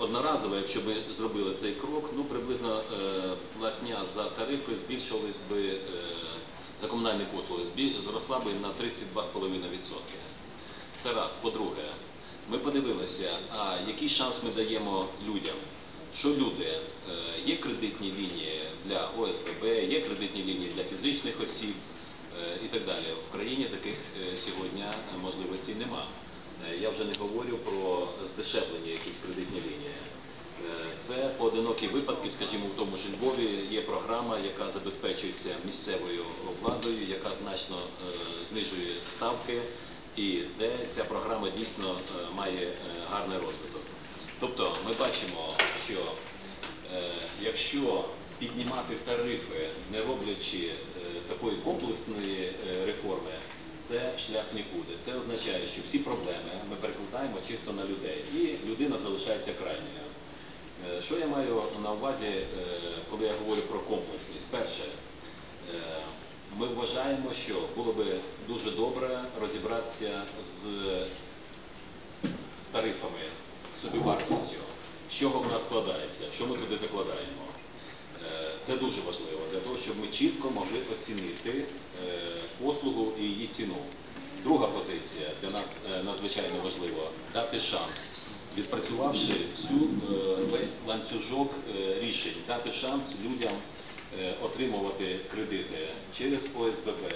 Одноразово, якщо ми зробили цей крок, ну приблизно е, платня за тарифи збільшилась би е, за комунальні послуги, зросла би на 32,5%. Це раз. По-друге, ми подивилися, а який шанс ми даємо людям. Що люди, е, є кредитні лінії для ОСББ, є кредитні лінії для фізичних осіб і так далі. В країні таких сьогодні можливостей нема. Я вже не говорю про здешевлені якісь кредитні лінії. Е, Це поодинокі випадки, скажімо, в тому ж Львові є програма, яка забезпечується місцевою владою, яка значно е, знижує ставки, і де ця програма дійсно е, має гарний розвиток. Тобто ми бачимо, що якщо піднімати тарифи, не роблячи такої комплексної реформи, це шлях нікуди. Це означає, що всі проблеми ми перекладаємо чисто на людей, і людина залишається крайньою. Е, Що я маю на увазі, е, коли я говорю про комплексність? Перше, е, ми вважаємо, що було би дуже добре розібратися з з тарифами, з собівартістю, з чого вона складається, що ми туди закладаємо. Це дуже важливо для того, щоб ми чітко могли оцінити послугу і її ціну. Друга позиція для нас е, надзвичайно важлива дати шанс, відпрацювавши цю е, весь ланцюжок е, рішень, дати шанс людям отримувати кредити через ОСББ,